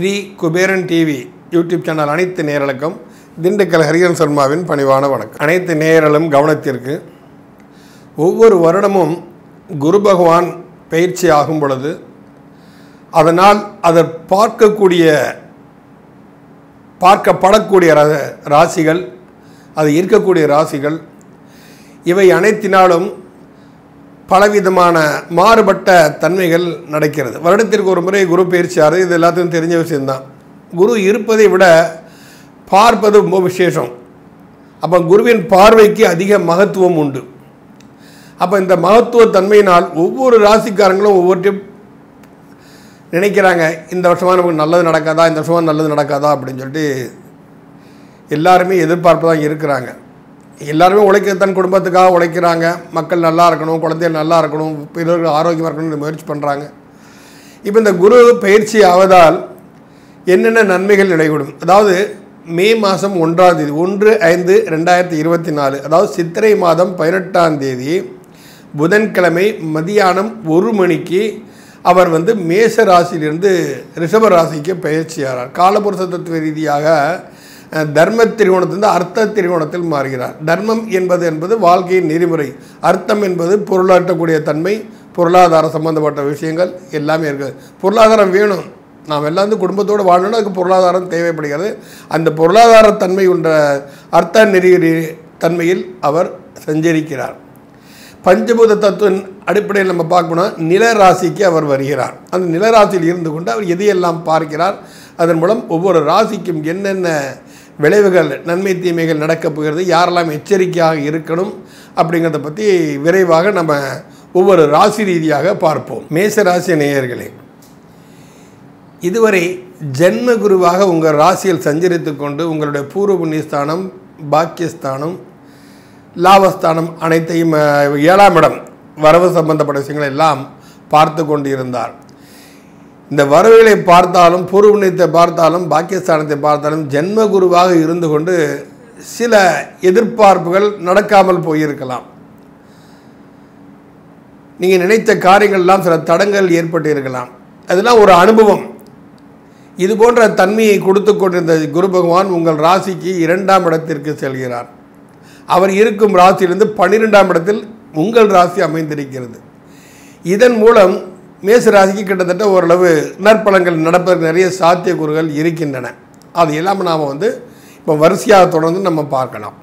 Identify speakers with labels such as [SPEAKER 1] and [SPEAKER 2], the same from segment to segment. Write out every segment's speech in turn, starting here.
[SPEAKER 1] Sri Kuberan TV YouTube channel அனைத்து நேரலுக்கும் திண்டுக்கல் ஹரிஹரன் சர்மாவின் பணிவான வணக்கம். அனைத்து நேரலும் கவனத்திற்கு. ஒவ்வொரு வருடமும் குரு பகவான் பயிற்சி ஆகும் பொழுது அதனால் அதை பார்க்கக்கூடிய பார்க்கப்படக்கூடிய ராசிகள் அது இருக்கக்கூடிய ராசிகள் இவை அனைத்தினாலும் பலவிதமான மாறுபட்ட தன்மைகள் நடக்கிறது. வருடத்திற்கு ஒரு முறை குரு பயிற்சியாரு இது எல்லாத்துக்கும் தெரிஞ்ச விஷயம்தான். குரு இருப்பதை விட பார்ப்பது ரொம்ப விசேஷம். அப்போ குருவின் பார்வைக்கு அதிக மகத்துவம் உண்டு. அப்போ இந்த மகத்துவ தன்மையினால் ஒவ்வொரு ராசிக்காரங்களும் ஒவ்வொருத்தையும் நினைக்கிறாங்க இந்த வருஷமாக நமக்கு நல்லது நடக்காதா இந்த வருஷமாக நல்லது நடக்காதா அப்படின்னு சொல்லிட்டு எல்லாருமே எதிர்பார்ப்பு தான் இருக்கிறாங்க. எல்லாருமே உழைக்க தன் குடும்பத்துக்காக உழைக்கிறாங்க. மக்கள் நல்லா இருக்கணும் குழந்தைகள் நல்லா இருக்கணும் பிறர்கள் ஆரோக்கியமாக இருக்கணும்னு முயற்சி பண்ணுறாங்க இப்போ இந்த குரு பயிற்சி ஆவதால் என்னென்ன நன்மைகள் நடைபெறும் அதாவது மே மாதம் ஒன்றாம் தேதி ஒன்று ஐந்து ரெண்டாயிரத்தி இருபத்தி நாலு அதாவது சித்திரை மாதம் பதினெட்டாம் தேதி புதன்கிழமை மதியானம் ஒரு மணிக்கு அவர் வந்து மேச ராசியிலிருந்து ரிஷப ராசிக்கு பயிற்சியாகிறார். காலபுருஷ தத்துவ ரீதியாக தர்ம திரிகோணத்திலிருந்து அர்த்த திரிகோணத்தில் மாறுகிறார். தர்மம் என்பது என்பது வாழ்க்கையின் நெறிமுறை. அர்த்தம் என்பது பொருளாட்டக்கூடிய தன்மை பொருளாதார சம்பந்தப்பட்ட விஷயங்கள் எல்லாமே இருக்குது. பொருளாதாரம் வேணும். நாம் எல்லாம் வந்து குடும்பத்தோடு வாழணும்னா அதுக்கு பொருளாதாரம் தேவைப்படுகிறது. அந்த பொருளாதார தன்மை உண்ட அர்த்த நெறி தன்மையில் அவர் சஞ்சரிக்கிறார். பஞ்சபூத தத்துவின் அடிப்படையில் நம்ம பார்க்கணும்னா நில ராசிக்கு அவர் வருகிறார். அந்த நில ராசியில் இருந்து கொண்டு அவர் எதையெல்லாம் பார்க்கிறார்? அதன் மூலம் ஒவ்வொரு ராசிக்கும் என்னென்ன விளைவுகள் நன்மை தீமைகள் நடக்கப் போகிறது யாரெல்லாம் எச்சரிக்கையாக இருக்கணும் அப்படிங்கிறத பற்றி விரைவாக நம்ம ஒவ்வொரு ராசி ரீதியாக பார்ப்போம். மேச ராசி நேயர்களே இதுவரை ஜென்ம குருவாக உங்கள் ராசியில் சஞ்சரித்து கொண்டு உங்களுடைய பூர்வ புண்ணியஸ்தானம் பாக்கியஸ்தானம் லாபஸ்தானம் அனைத்தையும் ஏழாம் இடம் வரவு சம்பந்தப்பட்ட விஷயங்களை எல்லாம் பார்த்து கொண்டு இருந்தார் இந்த வரவுகளை பார்த்தாலும் பூர்வ பார்த்தாலும் பாக்கியஸ்தானத்தை பார்த்தாலும் ஜென்ம குருவாக இருந்து கொண்டு சில எதிர்பார்ப்புகள் நடக்காமல் போயிருக்கலாம். நீங்கள் நினைத்த காரியங்கள்லாம் சில தடங்கள் ஏற்பட்டு இருக்கலாம். அதெல்லாம் ஒரு அனுபவம். இது போன்ற தன்மையை கொடுத்து கொண்டிருந்த குரு பகவான் உங்கள் ராசிக்கு இரண்டாம் இடத்திற்கு செல்கிறார். அவர் இருக்கும் ராசியிலிருந்து பன்னிரெண்டாம் இடத்தில் உங்கள் ராசி அமைந்திருக்கிறது. இதன் மூலம் மேச ராசிக்கு கிட்டத்தட்ட ஓரளவு நற்பலங்கள் நடப்பதற்கு நிறைய சாத்தியக்கூறுகள் இருக்கின்றன. அது இல்லாமல் நாம் வந்து இப்போ வரிசையாக தொடர்ந்து நம்ம பார்க்கலாம்.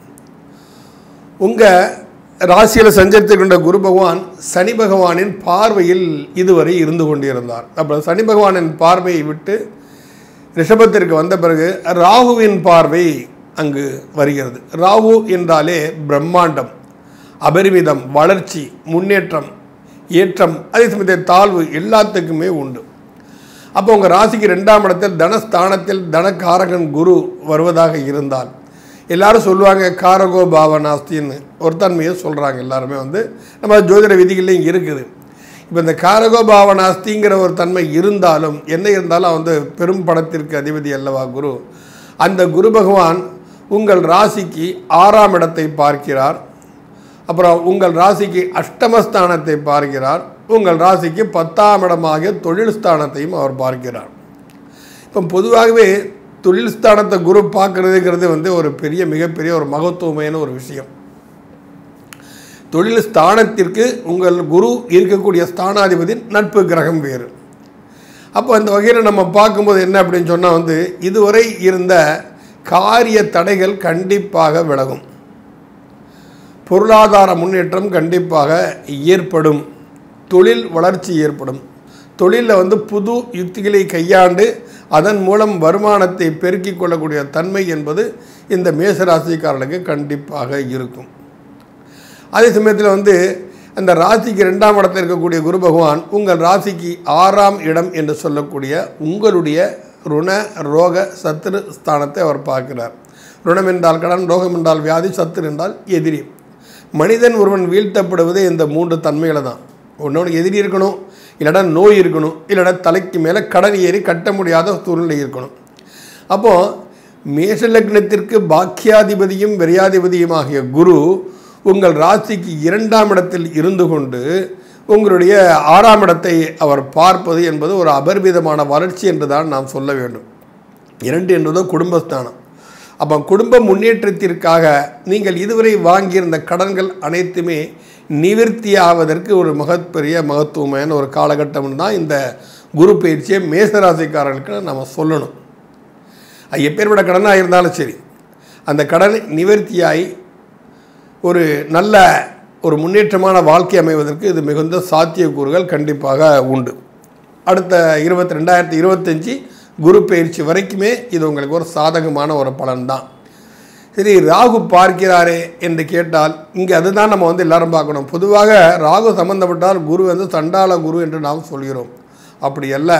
[SPEAKER 1] உங்கள் ராசியில் சஞ்சரித்து கொண்ட குரு பகவான் சனி பகவானின் பார்வையில் இதுவரை இருந்து கொண்டிருந்தார். அப்போ சனி பகவானின் பார்வையை விட்டு ரிஷபத்திற்கு வந்த பிறகு ராகுவின் பார்வை அங்கு வருகிறது. ராகு என்றாலே பிரம்மாண்டம் அபரிமிதம் வளர்ச்சி முன்னேற்றம் ஏற்றம் அதே சமயத்தில் தாழ்வு எல்லாத்துக்குமே உண்டு. அப்போ உங்கள் ராசிக்கு ரெண்டாம் இடத்தில் தனஸ்தானத்தில் தனக்காரகன் குரு வருவதாக இருந்தால் எல்லாரும் சொல்லுவாங்க காரகோ பாவனாஸ்தின்னு ஒரு தன்மையை சொல்கிறாங்க எல்லாருமே வந்து. நம்ம ஜோதிட விதிகள்லையும் இருக்குது. இப்போ இந்த காரகோ பாவனாஸ்திங்கிற ஒரு தன்மை இருந்தாலும் என்ன இருந்தாலும் வந்து பெரும் படத்திற்கு அதிபதி அல்லவா குரு? அந்த குரு பகவான் உங்கள் ராசிக்கு ஆறாம் இடத்தை பார்க்கிறார். அப்புறம் உங்கள் ராசிக்கு அஷ்டமஸ்தானத்தை பார்க்கிறார். உங்கள் ராசிக்கு பத்தாம் இடமாகிய தொழில் ஸ்தானத்தையும் அவர் பார்க்கிறார். இப்போ பொதுவாகவே தொழில் ஸ்தானத்தை குரு பார்க்கறதுங்கிறது வந்து ஒரு பெரிய மிகப்பெரிய ஒரு மகத்துவமையான ஒரு விஷயம். தொழில் ஸ்தானத்திற்கு உங்கள் குரு இருக்கக்கூடிய ஸ்தானாதிபதி நட்பு கிரகம் வேறு. அப்போ அந்த வகையில் நம்ம பார்க்கும்போது என்ன அப்படின்னு சொன்னால் வந்து இதுவரை இருந்த காரிய தடைகள் கண்டிப்பாக விலகும். பொருளாதார முன்னேற்றம் கண்டிப்பாக ஏற்படும். தொழில் வளர்ச்சி ஏற்படும். தொழிலில் வந்து புது யுக்திகளை கையாண்டு அதன் மூலம் வருமானத்தை பெருக்கிக் கொள்ளக்கூடிய தன்மை என்பது இந்த மேசராசிக்காரனுக்கு கண்டிப்பாக இருக்கும். அதே சமயத்தில் வந்து அந்த ராசிக்கு ரெண்டாம் இடத்தில் இருக்கக்கூடிய குரு பகவான் உங்கள் ராசிக்கு ஆறாம் இடம் என்று சொல்லக்கூடிய உங்களுடைய ருண ரோக சத்துரு ஸ்தானத்தை அவர் பார்க்கிறார். ருணம் என்றால் கடன் ரோகம் என்றால் வியாதி சத்துரு என்றால் எதிரி. மனிதன் ஒருவன் வீழ்த்தப்படுவதே இந்த மூன்று தன்மைகளை தான் ஒன்று எதிரி இருக்கணும் இல்லைனா நோய் இருக்கணும் இல்லைனா தலைக்கு மேலே கடன் ஏறி கட்ட முடியாத சூழ்நிலை இருக்கணும். அப்போது மேஷ லக்னத்திற்கு பாக்கியாதிபதியும் விரையாதிபதியும் ஆகிய குரு உங்கள் ராசிக்கு இரண்டாம் இடத்தில் இருந்து கொண்டு உங்களுடைய ஆறாம் இடத்தை அவர் பார்ப்பது என்பது ஒரு அபர்விதமான வளர்ச்சி என்று தான் நாம் சொல்ல வேண்டும். இரண்டு என்பது குடும்பஸ்தானம். அப்போ குடும்ப முன்னேற்றத்திற்காக நீங்கள் இதுவரை வாங்கியிருந்த கடன்கள் அனைத்துமே நிவர்த்தியாவதற்கு ஒரு மகப்பெரிய மகத்துவமான ஒரு காலகட்டம் தான் இந்த குரு பயிற்சியை மேசராசிக்காரர்களுக்கு நம்ம சொல்லணும். அது எப்பேற்பட்ட கடனாக இருந்தாலும் சரி அந்த கடன் நிவர்த்தியாகி ஒரு நல்ல ஒரு முன்னேற்றமான வாழ்க்கை அமைவதற்கு இது மிகுந்த சாத்தியக்கூறுகள் கண்டிப்பாக உண்டு. அடுத்த இருபத்தி ரெண்டாயிரத்தி இருபத்தஞ்சி குரு பயிற்சி வரைக்குமே இது உங்களுக்கு ஒரு சாதகமான ஒரு பலன்தான். சரி ராகு பார்க்கிறாரே என்று கேட்டால் இங்கே அதுதான் நம்ம வந்து எல்லாரும் பார்க்கணும். பொதுவாக ராகு சம்பந்தப்பட்டால் குரு வந்து சண்டாள குரு என்று நாம் சொல்கிறோம். அப்படி அல்ல.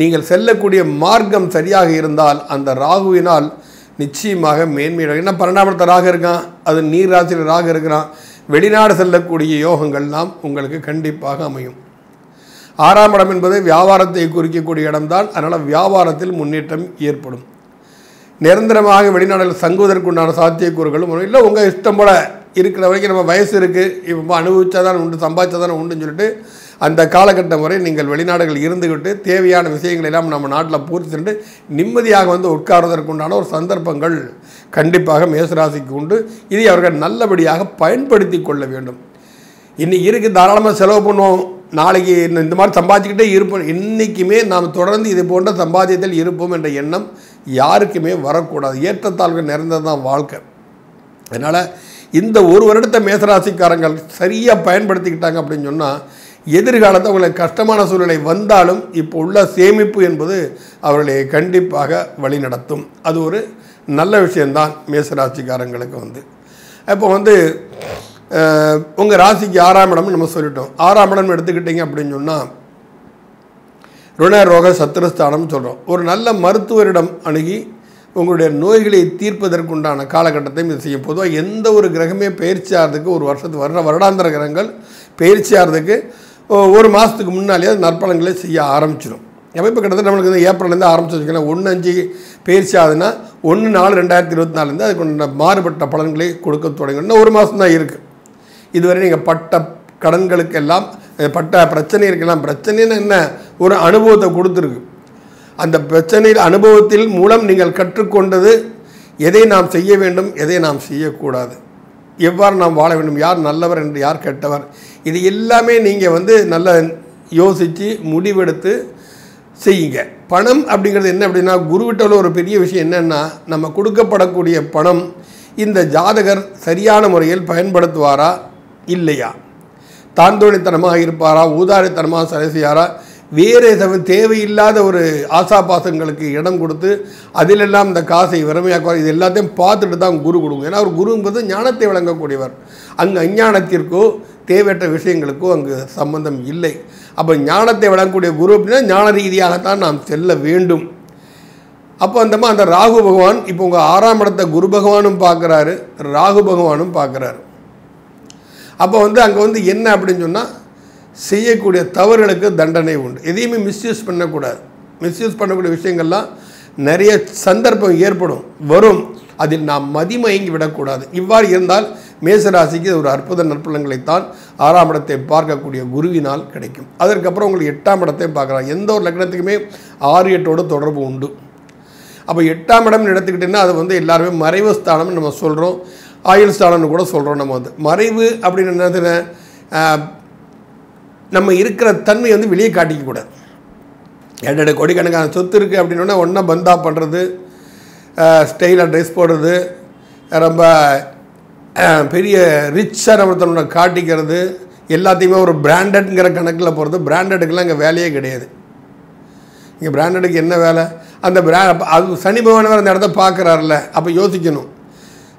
[SPEAKER 1] நீங்கள் செல்லக்கூடிய மார்க்கம் சரியாக இருந்தால் அந்த ராகுவினால் நிச்சயமாக மேன்மையாக என்ன பன்னெண்டாமத்த ராக இருக்கான்? அது நீர் ராசியில் ராகு இருக்கிறான். வெளிநாடு செல்லக்கூடிய யோகங்கள்லாம் உங்களுக்கு கண்டிப்பாக அமையும். ஆறாம் இடம் என்பது வியாபாரத்தை குறிக்கக்கூடிய இடம்தான். அதனால் வியாபாரத்தில் முன்னேற்றம் ஏற்படும். நிரந்தரமாக வெளிநாடுகள் தங்குவதற்குண்டான சாத்தியக்கூறுகளும் இல்லை உங்கள் இஷ்டம் போல இருக்கிற வரைக்கும் நம்ம வயசு இருக்குது இப்போ அனுபவிச்சா தான் உண்டு சம்பாதிச்சா தான் உண்டுன்னு சொல்லிட்டு அந்த காலகட்டம் வரை நீங்கள் வெளிநாடுகள் இருந்துக்கிட்டு தேவையான விஷயங்களை எல்லாம் நம்ம நாட்டில் பூர்த்தி சென்று நிம்மதியாக வந்து உட்கார்வதற்குண்டான ஒரு சந்தர்ப்பங்கள் கண்டிப்பாக மேசராசிக்கு உண்டு. இதை அவர்கள் நல்லபடியாக பயன்படுத்தி கொள்ள வேண்டும். இன்னைக்கு இருக்குது தாராளமாக செலவு பண்ணுவோம். நாளைக்கு இந்த இந்த மாதிரி சம்பாதிச்சுக்கிட்டே இருப்போம். இன்றைக்குமே நாம் தொடர்ந்து இது போன்ற சம்பாத்தியத்தில் இருப்போம் என்ற எண்ணம் யாருக்குமே வரக்கூடாது. ஏற்றத்தாழ்வுகள் நிறைந்தது தான் வாழ்க்கை. அதனால் இந்த ஒரு வருடத்தை மேசராசிக்காரங்கள் சரியாக பயன்படுத்திக்கிட்டாங்க அப்படின்னு சொன்னால் எதிர்காலத்தில் அவங்களுக்கு கஷ்டமான சூழ்நிலை வந்தாலும் இப்போ உள்ள சேமிப்பு என்பது அவர்களை கண்டிப்பாக வழிநடத்தும் அது ஒரு நல்ல விஷயந்தான் மேசராசிக்காரங்களுக்கு வந்து. இப்போ வந்து உங்கள் ராசிக்கு ஆறாம் இடம்னு நம்ம சொல்லிட்டோம். ஆறாம் இடம் எடுத்துக்கிட்டீங்க அப்படின்னு சொன்னால் ருண ரோக சத்திரஸ்தானம்னு சொல்கிறோம் ஒரு நல்ல மருத்துவரிடம் அணுகி உங்களுடைய நோய்களை தீர்ப்பதற்குண்டான காலகட்டத்தையும் இது செய்யும். பொதுவாக எந்த ஒரு கிரகமே பயிற்சியாகிறதுக்கு ஒரு வருஷத்து வருட வருடாந்திர கிரகங்கள் பயிற்சியாகிறதுக்கு ஒரு மாதத்துக்கு முன்னாலேயே அது நற்பலன்களை செய்ய ஆரம்பிச்சிடும் எப்போ இப்போ கிட்டத்தட்ட நம்மளுக்கு இந்த ஏப்ரல்லேருந்து ஆரம்பிச்சு வச்சுக்கலாம் ஒன்று அஞ்சு பயிற்சி ஆகுதுன்னா ஒன்று நாலு ரெண்டாயிரத்தி இருபத்தி நாலுலேருந்து அதுக்கு மாறுபட்ட பலன்களை கொடுக்க தொடங்கும் ஒரு மாதம் தான் இருக்குது இதுவரை நீங்கள் பட்ட கடன்களுக்கெல்லாம் பட்ட பிரச்சனைகளுக்கெல்லாம் பிரச்சனைன்னு என்ன? ஒரு அனுபவத்தை கொடுத்துருக்கு. அந்த பிரச்சனையில் அனுபவத்தில் மூலம் நீங்கள் கற்றுக்கொண்டது எதை நாம் செய்ய வேண்டும் எதை நாம் செய்யக்கூடாது. எவ்வாறு நாம் வாழ வேண்டும் யார் நல்லவர் என்று யார் கெட்டவர்? இது எல்லாமே நீங்கள் வந்து நல்ல யோசித்து முடிவெடுத்து செய்யுங்க. பணம் அப்படிங்கிறது என்ன அப்படின்னா குருவிட்டால ஒரு பெரிய விஷயம் என்னென்னா நம்ம கொடுக்கப்படக்கூடிய பணம் இந்த ஜாதகர் சரியான முறையில் பயன்படுத்துவாரா? இல்லையா? தாந்தோழித்தனமாக இருப்பாரா? ஊதாரித்தனமாக சரி செய்யாரா வேறு எதுவும் தேவையில்லாத ஒரு ஆசாபாசங்களுக்கு இடம் கொடுத்து அதிலெல்லாம் இந்த காசை வறுமையாக்குவார். இது எல்லாத்தையும் பார்த்துட்டு தான் குரு கொடுங்க. ஏன்னா ஒரு குருங்கிறது ஞானத்தை வழங்கக்கூடியவர். அங்கு அஞ்ஞானத்திற்கோ தேவையற்ற விஷயங்களுக்கோ அங்கு சம்பந்தம் இல்லை. அப்போ ஞானத்தை வழங்கக்கூடிய குரு அப்படின்னா ஞான ரீதியாகத்தான் நாம் செல்ல வேண்டும். அப்போ அந்தமா அந்த ராகு பகவான் இப்போ உங்கள் ஆறாம் இடத்த குரு பகவானும் பார்க்குறாரு. ராகு பகவானும் பார்க்குறாரு. அப்போ வந்து அங்கே வந்து என்ன அப்படின்னு சொன்னால் செய்யக்கூடிய தவறுகளுக்கு தண்டனை உண்டு. எதையுமே மிஸ்யூஸ் பண்ணக்கூடாது. மிஸ்யூஸ் பண்ணக்கூடிய விஷயங்கள்லாம் நிறைய சந்தர்ப்பம் ஏற்படும் வரும். அதில் நாம் மதிமயங்கி விடக்கூடாது. இவ்வாறு இருந்தால் மேசராசிக்கு ஒரு அற்புத நற்பலன்களைத்தான் ஆறாம் இடத்தை பார்க்கக்கூடிய குருவினால் கிடைக்கும். அதற்கப்புறம் உங்களுக்கு எட்டாம் இடத்தையும் பார்க்கலாம். எந்த ஒரு லக்னத்துக்குமே ஆறு எட்டோடு தொடர்பு உண்டு. அப்போ எட்டாம் இடம்னு எடுத்துக்கிட்டிங்கன்னா அது வந்து எல்லாருமே மறைவு ஸ்தானம்னு நம்ம சொல்கிறோம் ஆயுள் ஸ்தானம்னு கூட சொல்கிறோம் நம்ம வந்து. மறைவு அப்படின்னு என்னதுன்னு நம்ம இருக்கிற தன்மை வந்து வெளியே காட்டிக்க கூடாது. எட்டு கோடிக்கணக்கான சொத்து இருக்குது அப்படின்னா ஒன்றா பந்தா பண்ணுறது ஸ்டைலாக ட்ரெஸ் போடுறது ரொம்ப பெரிய ரிச்சாக நம்ம தன்னோட காட்டிக்கிறது எல்லாத்தையுமே ஒரு பிராண்டட்ங்கிற கணக்கில் போகிறது பிராண்டடுக்கெல்லாம் இங்கே வேலையே கிடையாது. இங்கே பிராண்டடுக்கு என்ன வேலை? அந்த பிரா அது சனி பகவான் வேறு அந்த இடத்த பார்க்குறாருல அப்போ யோசிக்கணும்.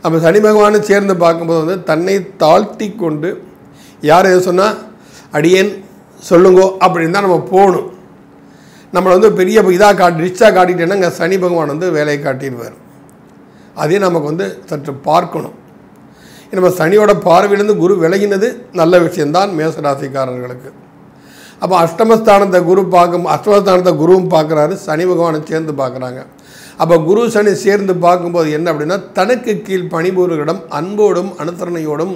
[SPEAKER 1] நம்ம சனி பகவானை சேர்ந்து பார்க்கும்போது வந்து தன்னை தாழ்த்தி கொண்டு யார் எது சொன்னால் அடியேன் சொல்லுங்கோ அப்படின்னு தான் நம்ம போகணும். நம்மளை வந்து பெரிய இதாக காட்டி ரிச்சாக காட்டிட்டேன்னா இங்கே சனி பகவான் வந்து வேலையை காட்டிடுவார். அதையும் நமக்கு வந்து சற்று பார்க்கணும். நம்ம சனியோட பார்வையிலேருந்து குரு விலகினது நல்ல விஷயம்தான் மேசராசிக்காரர்களுக்கு. அப்போ அஷ்டமஸ்தானத்தை குரு பார்க்கும் அஷ்டமஸ்தானத்தை குருவும் பார்க்குறாரு சனி பகவானை சேர்ந்து பார்க்குறாங்க. அப்போ குரு சனி சேர்ந்து பார்க்கும்போது என்ன அப்படின்னா தனக்கு கீழ் பணிபுரிகளிடம் அன்போடும் அனுசரணையோடும்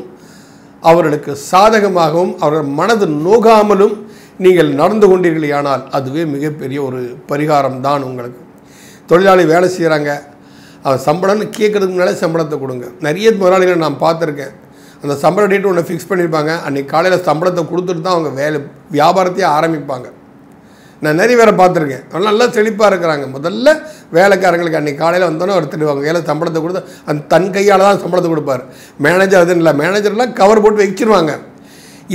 [SPEAKER 1] அவர்களுக்கு சாதகமாகவும் அவர்கள் மனது நோகாமலும் நீங்கள் நடந்து கொண்டீர்களேயானால் அதுவே மிகப்பெரிய ஒரு பரிகாரம் தான் உங்களுக்கு. தொழிலாளி வேலை செய்கிறாங்க அவன் சம்பளம்னு கேட்குறதுக்கு முன்னாலே சம்பளத்தை கொடுங்க. நிறைய முதலாளிகளை நான் பார்த்துருக்கேன். அந்த சம்பள டேட்டு ஒன்று ஃபிக்ஸ் பண்ணியிருப்பாங்க அன்றைக்கி காலையில் சம்பளத்தை கொடுத்துட்டு தான் அவங்க வேலை வியாபாரத்தையே ஆரம்பிப்பாங்க. நான் நிறைய பேரை பார்த்துருக்கேன். நல்லா செழிப்பாக இருக்கிறாங்க. முதல்ல வேலைக்காரங்களுக்கு அன்றைக்கி காலையில் வந்தோன்னே ஒரு திருவாங்க வேலை சம்பளத்தை கொடுத்து அந்த தன் கையால் தான் சம்பளத்தை கொடுப்பார். மேனேஜர் அதுன்னு இல்லை. மேனேஜர்லாம் கவர் போட்டு வச்சிருவாங்க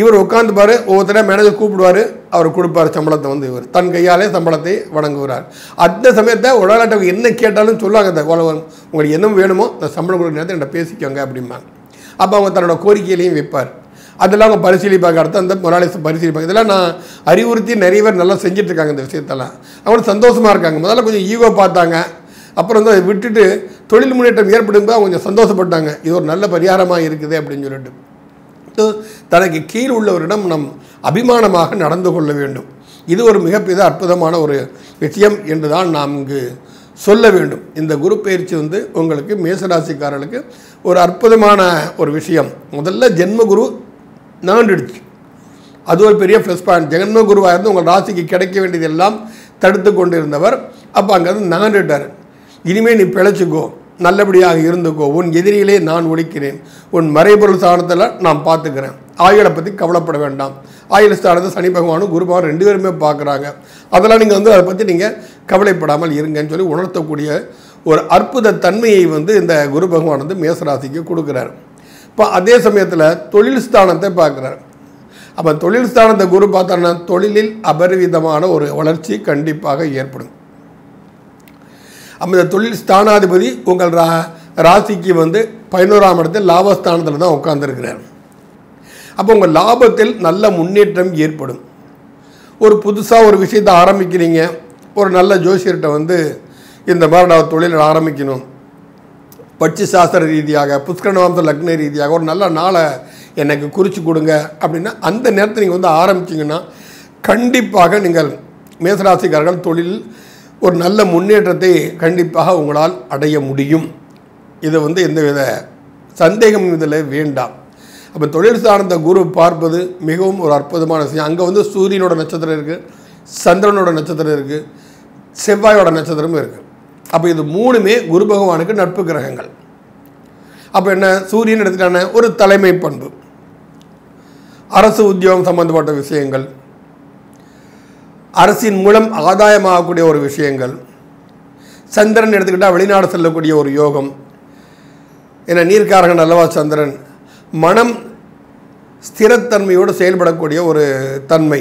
[SPEAKER 1] இவர் உட்காந்துப்பார் ஒவ்வொருத்தரையும் மேனேஜர் கூப்பிடுவார். அவர் கொடுப்பார் சம்பளத்தை வந்து இவர். தன் கையாலே சம்பளத்தை வழங்குகிறார். அந்த சமயத்தை உடலாட்டவங்க என்ன கேட்டாலும் சொல்லுவாங்க. இந்த உலகம் உங்களுக்கு என்ன வேணுமோ அந்த சம்பளம் கொடுக்குற நேரத்தை என்கிட்ட பேசிக்கோங்க அப்படிம்பாங்க. அப்போ அவங்க தன்னோட கோரிக்கையிலையும் வைப்பார். அதெல்லாம் அவங்க பரிசீலிப்பாங்க. அடுத்த அந்த முதலாளி பரிசீலிப்பாங்க. இதெல்லாம் நான் அறிவுறுத்தி நிறைய பேர் நல்லா செஞ்சுட்டு இருக்காங்க இந்த விஷயத்தெல்லாம். அவங்க சந்தோஷமாக இருக்காங்க. முதல்ல கொஞ்சம் ஈகோ பார்த்தாங்க. அப்புறம் வந்து அதை விட்டுட்டு தொழில் முன்னேற்றம் ஏற்படும்போது அவங்க கொஞ்சம் சந்தோஷப்பட்டாங்க. இது ஒரு நல்ல பரிகாரமாக இருக்குது அப்படின்னு சொல்லிட்டு. ஸோ தனக்கு கீழ் உள்ளவரிடம் நம் அபிமானமாக நடந்து கொள்ள வேண்டும். இது ஒரு மிகப்பெரிய அற்புதமான ஒரு விஷயம் என்று தான் நாம் இங்கு சொல்ல வேண்டும். இந்த குரு பயிற்சி வந்து உங்களுக்கு மேசராசிக்காரர்களுக்கு ஒரு அற்புதமான ஒரு விஷயம். முதல்ல ஜென்மகுரு நாண்டுடுச்சு அது ஒரு பெரிய ப்ளஸ் பாயிண்ட் ஜெகன்ம குருவாக இருந்து உங்கள் ராசிக்கு கிடைக்க வேண்டியதெல்லாம் தடுத்து கொண்டு இருந்தவர் அப்போ அங்கேருந்து நாண்டுட்டார் இனிமேல் நீ பிழைச்சிக்கோ. நல்லபடியாக இருந்துக்கோ. உன் எதிரியிலே நான் ஒழிக்கிறேன். உன் மறைபொருள் ஸ்தானத்தில் நான் பார்த்துக்கிறேன். ஆயுளை பற்றி கவலைப்பட வேண்டாம். ஆயுள் ஸ்தானத்தை சனி பகவானும் குரு பகவான் ரெண்டு பேருமே பார்க்குறாங்க. அதெல்லாம் நீங்கள் வந்து அதை பற்றி நீங்கள் கவலைப்படாமல் இருங்கன்னு சொல்லி உணர்த்தக்கூடிய ஒரு அற்புத தன்மையை வந்து இந்த குரு பகவான் வந்து மேசராசிக்கு கொடுக்குறாரு. இப்போ அதே சமயத்தில் தொழில் ஸ்தானத்தை பார்க்குறாரு. அப்போ தொழில் ஸ்தானத்தை குரு பார்த்தோன்னா தொழிலில் அபரிவிதமான ஒரு வளர்ச்சி கண்டிப்பாக ஏற்படும். அப்போ இந்த தொழில் ஸ்தானாதிபதி உங்கள் ரா ராசிக்கு வந்து பதினோராம் இடத்தில் லாபஸ்தானத்தில் தான் உட்காந்துருக்கிறார் அப்போ உங்கள் லாபத்தில் நல்ல முன்னேற்றம் ஏற்படும். ஒரு புதுசாக ஒரு விஷயத்தை ஆரம்பிக்கிறீங்க. ஒரு நல்ல ஜோசியர்கிட்ட வந்து இந்த மாதிரி நான் தொழில் ஆரம்பிக்கணும். பட்சி சாஸ்திர ரீதியாக புஷ்கரணவம்ச லக்ன ரீதியாக ஒரு நல்ல நாளை எனக்கு குறித்து கொடுங்க அப்படின்னா அந்த நேரத்தில் நீங்கள் வந்து ஆரம்பிச்சிங்கன்னா கண்டிப்பாக நீங்கள் மேசராசிக்காரர்கள் தொழில் ஒரு நல்ல முன்னேற்றத்தை கண்டிப்பாக உங்களால் அடைய முடியும். இது வந்து எந்தவித சந்தேகம் இதில் வேண்டாம். அப்போ தொழில் சார்ந்த குரு பார்ப்பது மிகவும் ஒரு அற்புதமான விஷயம். அங்கே வந்து சூரியனோட நட்சத்திரம் இருக்குது சந்திரனோட நட்சத்திரம் இருக்குது செவ்வாயோட நட்சத்திரமும் இருக்குது அப்போ இது மூணுமே குரு பகவானுக்கு நட்பு கிரகங்கள். அப்போ என்ன? சூரியன் எடுத்துக்கான ஒரு தலைமை பண்பு. அரசு உத்தியோகம் சம்பந்தப்பட்ட விஷயங்கள். அரசின் மூலம் ஆதாயமாகக்கூடிய ஒரு விஷயங்கள். சந்திரன் எடுத்துக்கிட்டால் வெளிநாடு செல்லக்கூடிய ஒரு யோகம். ஏன்னா நீர்க்காரகன் அல்லவா சந்திரன்? மனம் ஸ்திரத்தன்மையோடு செயல்படக்கூடிய ஒரு தன்மை.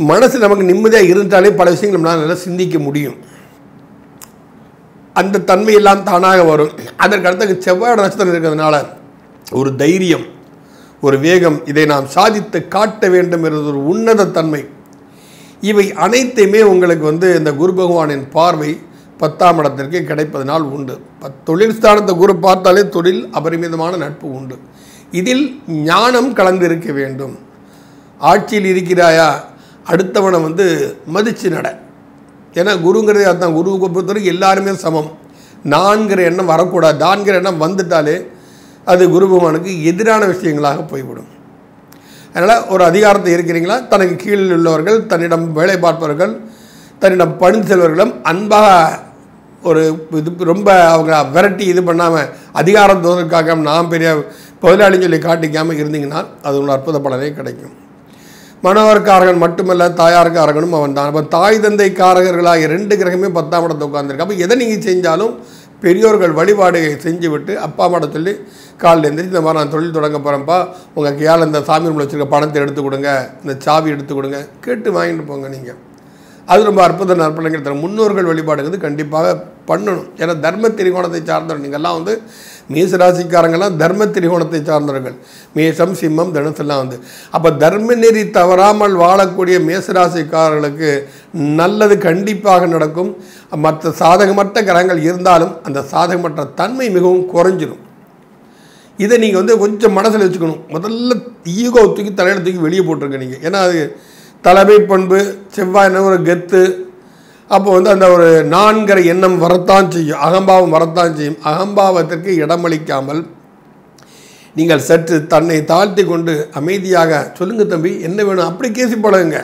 [SPEAKER 1] மனசு நமக்கு நிம்மதியாக இருந்தாலே பல விஷயங்கள் நம்மளால் நல்லா சிந்திக்க முடியும். அந்த தன்மையெல்லாம் தானாக வரும். அதற்கு அடுத்த செவ்வாயோட நட்சத்திரம் இருக்கிறதுனால ஒரு தைரியம் ஒரு வேகம் இதை நாம் சாதித்து காட்ட வேண்டும் என்ற ஒரு உன்னத தன்மை. இவை அனைத்தையுமே உங்களுக்கு வந்து இந்த குரு பகவானின் பார்வை பத்தாம் இடத்திற்கு கிடைப்பதனால் உண்டு. பத் தொழில் ஸ்தானத்தை குரு பார்த்தாலே தொழில் அபரிமிதமான நட்பு உண்டு. இதில் ஞானம் கலந்திருக்க வேண்டும். ஆட்சியில் இருக்கிறாயா? அடுத்தவனை வந்து மதித்து நட. ஏன்னா குருங்கிறது அதுதான். குருவுக்கு பொறுத்தவரைக்கும் எல்லாருமே சமம். நான்கிற எண்ணம் வரக்கூடாது. நான்கிற எண்ணம் வந்துட்டாலே அது குரு பகவானுக்கு எதிரான விஷயங்களாக போய்விடும். அதனால் ஒரு அதிகாரத்தை இருக்கிறீங்களா? தனக்கு கீழில் உள்ளவர்கள் தன்னிடம் வேலை பார்ப்பவர்கள் தன்னிடம் பணி செல்வர்களும் அன்பாக ஒரு இது ரொம்ப அவங்க விரட்டி இது பண்ணாமல் அதிகாரம் தோதற்காக நாம் பெரிய முதலாளின்னு சொல்லி காட்டிக்காமல் இருந்தீங்கன்னா அது ஒரு அற்புத பலனே கிடைக்கும். மனவர்காரகன் மட்டுமல்ல தாயார்காரகனும் அவன் தான் அப்போ தாய் தந்தை காரகர்களாகிய ரெண்டு கிரகமே பத்தாம் இடத்தை உட்காந்துருக்கு அப்போ எதை நீங்கள் செஞ்சாலும் பெரியோர்கள் வழிபாடு செஞ்சு விட்டு அப்பா அம்மாட்ட சொல்லி காலில் எழுந்திரிச்சு இந்த மாதிரி நான் தொழில் தொடங்க போகிறேன்ப்பா உங்கள் கையால் இந்த சாமி ரூமில் வச்சுருக்க பணத்தை எடுத்து கொடுங்க. இந்த சாவி எடுத்து கொடுங்க. கேட்டு வாங்கிட்டு போங்க நீங்கள் அது ரொம்ப அற்புத நற்பலங்கள் முன்னோர்கள் வழிபாடுங்கிறது கண்டிப்பாக பண்ணணும். ஏன்னா தர்ம திரிகோணத்தை சார்ந்தவர் நீங்கள்லாம் வந்து மேசராசிக்காரங்கெல்லாம் தர்ம திரிகோணத்தை சார்ந்தவர்கள். மேஷம் சிம்மம் தனுசெல்லாம் வந்து. அப்போ தர்ம நெறி தவறாமல் வாழக்கூடிய மேசராசிக்காரர்களுக்கு நல்லது கண்டிப்பாக நடக்கும். மற்ற சாதகமற்ற கிரகங்கள் இருந்தாலும் அந்த சாதகமற்ற தன்மை மிகவும் குறைஞ்சிடும் இதை நீங்கள் வந்து கொஞ்சம் மனசில் வச்சுக்கணும். முதல்ல ஈகோ தூக்கி தலையில் தூக்கி வெளியே போட்டிருக்க நீங்கள் ஏன்னா அது தலைமை பண்பு செவ்வாய் என்ன ஒரு கெத்து அப்போ வந்து அந்த ஒரு நான்கிற எண்ணம் வரத்தான் செய்யும் அகம்பாவம் வரத்தான் செய்யும். அகம்பாவத்திற்கு இடமளிக்காமல் நீங்கள் சற்று தன்னை தாழ்த்தி கொண்டு அமைதியாக சொல்லுங்க தம்பி என்ன வேணும்? அப்படி கேசி பழகுங்க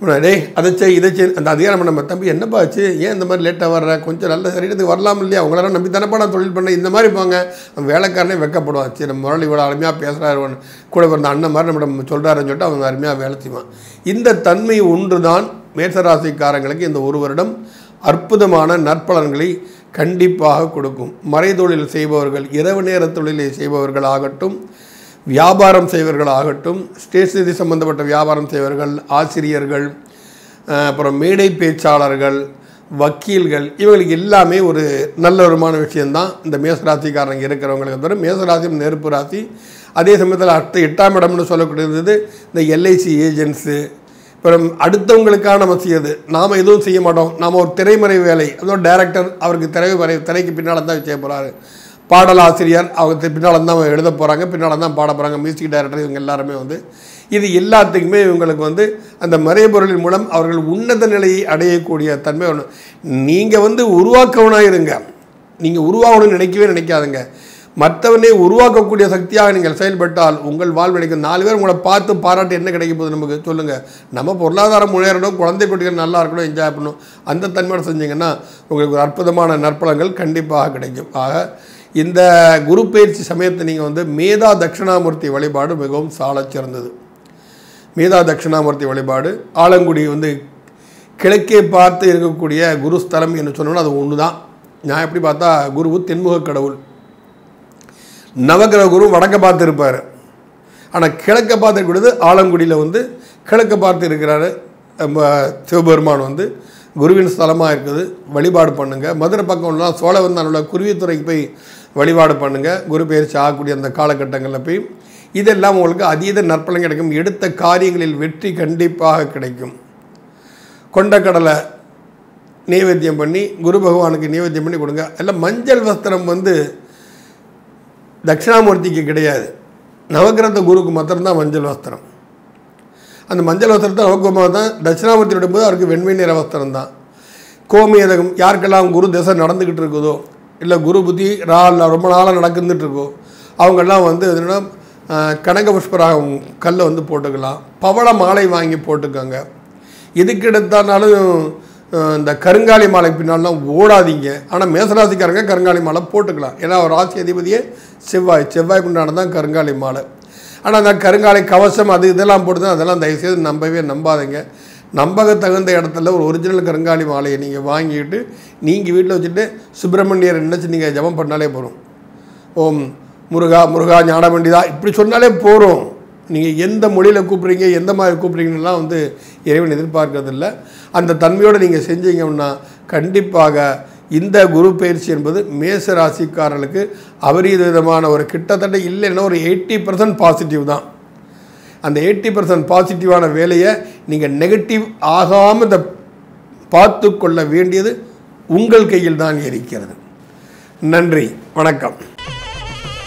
[SPEAKER 1] இவனை, டேய் அதை செய் இதை செய் அந்த அதிகாரம் பண்ண நம்ம தம்பி என்னப்பா ஆச்சு? ஏன் இந்த மாதிரி லேட்டாக வர்ற? கொஞ்சம் நல்ல சரீரத்துக்கு வரலாம் இல்லையா? உங்களால் நம்பி தானப்பா நான் தொழில் பண்ண இந்த மாதிரி போங்க. அவன் வேலைக்காரனே வெக்கப்படுவான். சரி நம்ம முரளி இவ்வளோ அருமையாக பேசுகிறாரு கூட பிறந்த அண்ணன் மாதிரி நம்ம சொல்கிறாருன்னு சொல்லிட்டு அவன் அருமையாக வேலை செய்வான். இந்த தன்மை ஒன்று தான் மேசராசிக்காரங்களுக்கு இந்த ஒரு வருடம் அற்புதமான நற்பலன்களை கண்டிப்பாக கொடுக்கும். மறைதொழில் செய்பவர்கள் இரவு நேர தொழிலை செய்பவர்கள் ஆகட்டும் வியாபாரம் செய்வர்கள் ஆகட்டும் ஸ்டேஷனரி சம்பந்தப்பட்ட வியாபாரம் செய்வர்கள் ஆசிரியர்கள் அப்புறம் மேடை பேச்சாளர்கள் வக்கீல்கள் இவங்களுக்கு எல்லாமே ஒரு நல்ல வருமான விஷயந்தான் இந்த மேசராசிக்காரங்க இருக்கிறவங்களுக்கு தவிர மேசராசியும் நெருப்பு ராசி அதே சமயத்தில் அடுத்த எட்டாம் இடம்னு சொல்லக்கூடியது இந்த எல்ஐசி ஏஜென்ட்ஸு அடுத்தவங்களுக்காக நம்ம செய்யுது நாம் எதுவும் செய்ய மாட்டோம். நாம் ஒரு திரைமறை வேலை. அதுவும் டேரக்டர் அவருக்கு திரைமறை திரைக்கு பின்னால் தான் செய்ய போகிறாரு பாடலாசிரியர் அவங்க பின்னால் தான் எழுத போகிறாங்க பின்னால் தான் பாட போகிறாங்க மியூசிக் டைரக்டர் இவங்க எல்லாருமே வந்து. இது எல்லாத்துக்குமே இவங்களுக்கு வந்து அந்த மறைபொருளின் மூலம் அவர்கள் உன்னத நிலையை அடையக்கூடிய தன்மை ஒன்று நீங்கள் வந்து உருவாக்கவனாக இருங்க நீங்கள் உருவாகணும்னு நினைக்கவே நினைக்காதுங்க. மற்றவனை உருவாக்கக்கூடிய சக்தியாக நீங்கள் செயல்பட்டால் உங்கள் வாழ்வு நாலு பேர் உங்களை பார்த்து பாராட்டு என்ன கிடைக்க போகுது நமக்கு? சொல்லுங்கள் நம்ம பொருளாதாரம் முன்னேறணும் குழந்தை குட்டிகள் நல்லா இருக்கணும் என்ஜாய் பண்ணணும். அந்த தன்மையோட செஞ்சீங்கன்னா உங்களுக்கு ஒரு அற்புதமான நற்பலங்கள் கண்டிப்பாக கிடைக்கும். ஆக இந்த குரு பயிற்சி சமயத்தை நீங்கள் வந்து மேதா தட்சிணாமூர்த்தி வழிபாடு மிகவும் சாலச் சிறந்தது. மேதா தட்சிணாமூர்த்தி வழிபாடு ஆலங்குடி வந்து கிழக்கே பார்த்து இருக்கக்கூடிய குருஸ்தலம் என்று சொன்னோன்னா அது ஒன்று தான் நான் எப்படி பார்த்தா குரு தென்முக கடவுள். நவகிரக குரு வடக்க பார்த்து இருப்பார் ஆனால் கிழக்க பார்த்து ஆலங்குடியில் வந்து கிழக்க பார்த்து இருக்கிறாரு சிவபெருமான் வந்து. குருவின் ஸ்தலமாக இருக்குது வழிபாடு பண்ணுங்கள் மதுரை பக்கம்லாம் சோழவந்தானோட குருவித்துறைக்கு போய் வழிபாடு பண்ணுங்கள் குரு பயிற்சி ஆகக்கூடிய அந்த காலகட்டங்களில் போய். இதெல்லாம் உங்களுக்கு அதீத நற்பலன் கிடைக்கும். எடுத்த காரியங்களில் வெற்றி கண்டிப்பாக கிடைக்கும். கொண்டக்கடலை நைவேத்தியம் பண்ணி குரு பகவானுக்கு நைவேத்தியம் பண்ணி கொடுங்க. எல்லாம் மஞ்சள் வஸ்திரம் வந்து தட்சிணாமூர்த்திக்கு கிடையாது. நவகிரக குருக்கு மாத்திரம்தான் மஞ்சள் வஸ்திரம். அந்த மஞ்சள் வஸ்திரத்தை நவகுமார் தான் தட்சிணாமூர்த்தி விடும்போது அவருக்கு வெண்மை நிற வஸ்திரம் தான் கோமியதகம் யாருக்கெல்லாம் குரு திசை நடந்துக்கிட்டு இருக்குதோ இல்லை குரு புத்தி ரா ரொம்ப நாளாக நடந்துட்டு இருக்கோ அவங்கெல்லாம் வந்து என்னென்னா கனக புஷ்பராகம் கல்லை வந்து போட்டுக்கலாம். பவள மாலை வாங்கி போட்டுக்கோங்க. எதுக்கு எடுத்தானாலும் இந்த கருங்காலி மாலை பின்னாலாம் ஓடாதீங்க. ஆனால் மேசராசிக்காரங்க கருங்காலி மாலை போட்டுக்கலாம். ஏன்னா ஒரு ராசி அதிபதியே செவ்வாய். செவ்வாய் பின்னாடி தான் கருங்காலி மாலை. ஆனால் அந்த கருங்காலை கவசம் அது இதெல்லாம் போட்டு தான் அதெல்லாம் தயவுசெய்து நம்பவே நம்பாதீங்க. நம்பக தகுந்த இடத்துல ஒரு ஒரிஜினல் கருங்காலி மாலையை நீங்கள் வாங்கிட்டு நீங்கள் வீட்டில் வச்சுட்டு சுப்பிரமணியர் நினச்சி நீங்கள் ஜெபம் பண்ணாலே போதும். ஓம் முருகா முருகா ஞானமண்டிதா. இப்படி சொன்னாலே போகிறோம் நீங்கள் எந்த மொழியில் கூப்பிட்றீங்க எந்த மாதிரி கூப்பிட்றீங்கலாம் வந்து இறைவன் எதிர்பார்க்கறதில்ல. அந்த தன்மையோடு நீங்கள் செஞ்சீங்கன்னா கண்டிப்பாக இந்த குரு பயிற்சி என்பது மேச ராசிக்காரர்களுக்கு அபரீத விதமான ஒரு கிட்டத்தட்ட இல்லைன்னா ஒரு எயிட்டி பர்சன்ட் பாசிட்டிவ் தான். அந்த எயிட்டி பர்சன்ட் பாசிட்டிவான வேலையை நீங்கள் நெகட்டிவ் ஆகாமல் இதை பார்த்து கொள்ள வேண்டியது உங்கள் கையில் தான் இருக்கிறது. நன்றி வணக்கம்.